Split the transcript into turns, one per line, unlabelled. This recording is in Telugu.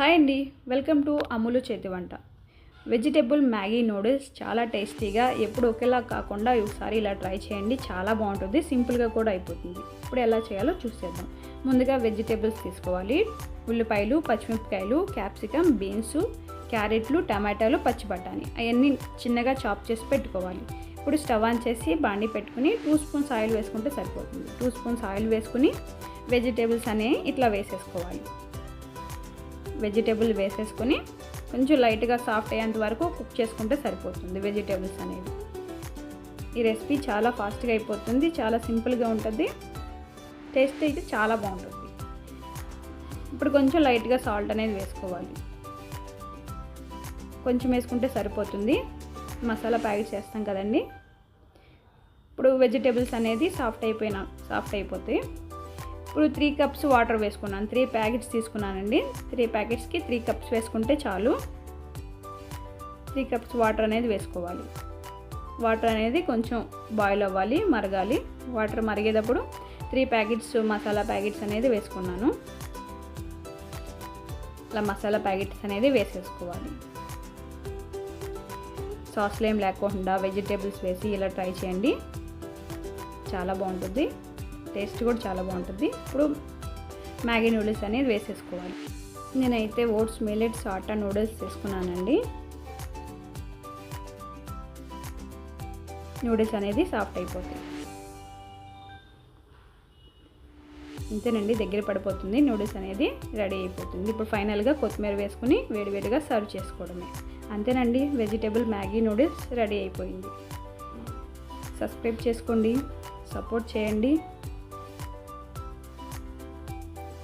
హాయ్ అండి. వెల్కమ్ టు అమ్ములు చేతి వంట. వెజిటేబుల్ మ్యాగీ నూడిల్స్ చాలా టేస్టీగా ఎప్పుడు ఒకేలా కాకుండా ఒకసారి ఇలా ట్రై చేయండి. చాలా బాగుంటుంది సింపుల్గా కూడా అయిపోతుంది. ఇప్పుడు ఎలా చేయాలో చూసేద్దాం. ముందుగా వెజిటేబుల్స్ తీసుకోవాలి. ఉల్లిపాయలు పచ్చిమిరపకాయలు క్యాప్సికమ్ బీన్స్ క్యారెట్లు టమాటాలు పచ్చి బఠానీ అవన్నీ చిన్నగా చాప్ చేసి పెట్టుకోవాలి. ఇప్పుడు స్టవ్ ఆన్ చేసి బాండి పెట్టుకుని టూ స్పూన్స్ ఆయిల్ వేసుకుంటే సరిపోతుంది. టూ స్పూన్స్ ఆయిల్ వేసుకుని వెజిటేబుల్స్ అనేవి ఇట్లా వేసేసుకోవాలి. వెజిటేబుల్ వేసేసుకొని కొంచెం లైట్గా సాఫ్ట్ అయ్యేంత వరకు కుక్ చేసుకుంటే సరిపోతుంది వెజిటేబుల్స్ అనేవి. ఈ రెసిపీ చాలా ఫాస్ట్గా అయిపోతుంది చాలా సింపుల్గా ఉంటుంది టేస్ట్ అయితే చాలా బాగుంటుంది. ఇప్పుడు కొంచెం లైట్గా సాల్ట్ అనేది వేసుకోవాలి. కొంచెం వేసుకుంటే సరిపోతుంది. మసాలా ప్యాకెట్ చేస్తాం కదండి. ఇప్పుడు వెజిటేబుల్స్ అనేది సాఫ్ట్ అయిపోయిన సాఫ్ట్ అయిపోతాయి. ఇప్పుడు త్రీ కప్స్ వాటర్ వేసుకున్నాను. త్రీ ప్యాకెట్స్ తీసుకున్నానండి. త్రీ ప్యాకెట్స్కి త్రీ కప్స్ వేసుకుంటే చాలు. త్రీ కప్స్ వాటర్ అనేది వేసుకోవాలి. వాటర్ అనేది కొంచెం బాయిల్ అవ్వాలి మరగాలి. వాటర్ మరిగేటప్పుడు త్రీ ప్యాకెట్స్ మసాలా ప్యాకెట్స్ అనేది వేసుకున్నాను. ఇలా మసాలా ప్యాకెట్స్ అనేది వేసేసుకోవాలి. సాస్లు ఏం లేకుండా వెజిటేబుల్స్ వేసి ఇలా ట్రై చేయండి. చాలా బాగుంటుంది. టేస్ట్ కూడా చాలా బాగుంటుంది. ఇప్పుడు మ్యాగీ నూడిల్స్ అనేది వేసేసుకోవాలి. నేనైతే ఓట్స్ మిల్లెట్స్ ఆటా నూడిల్స్ తీసుకున్నానండి నూడిల్స్ అనేది సాఫ్ట్ అయిపోతాయి. అంతేనండి దగ్గర పడిపోతుంది. నూడిల్స్ అనేది రెడీ అయిపోతుంది. ఇప్పుడు ఫైనల్గా కొత్తిమీర వేసుకుని వేడివేడిగా సర్వ్ చేసుకోవడమే. అంతేనండి వెజిటేబుల్ మ్యాగీ నూడిల్స్ రెడీ అయిపోయింది. సబ్స్క్రైబ్ చేసుకోండి సపోర్ట్ చేయండి.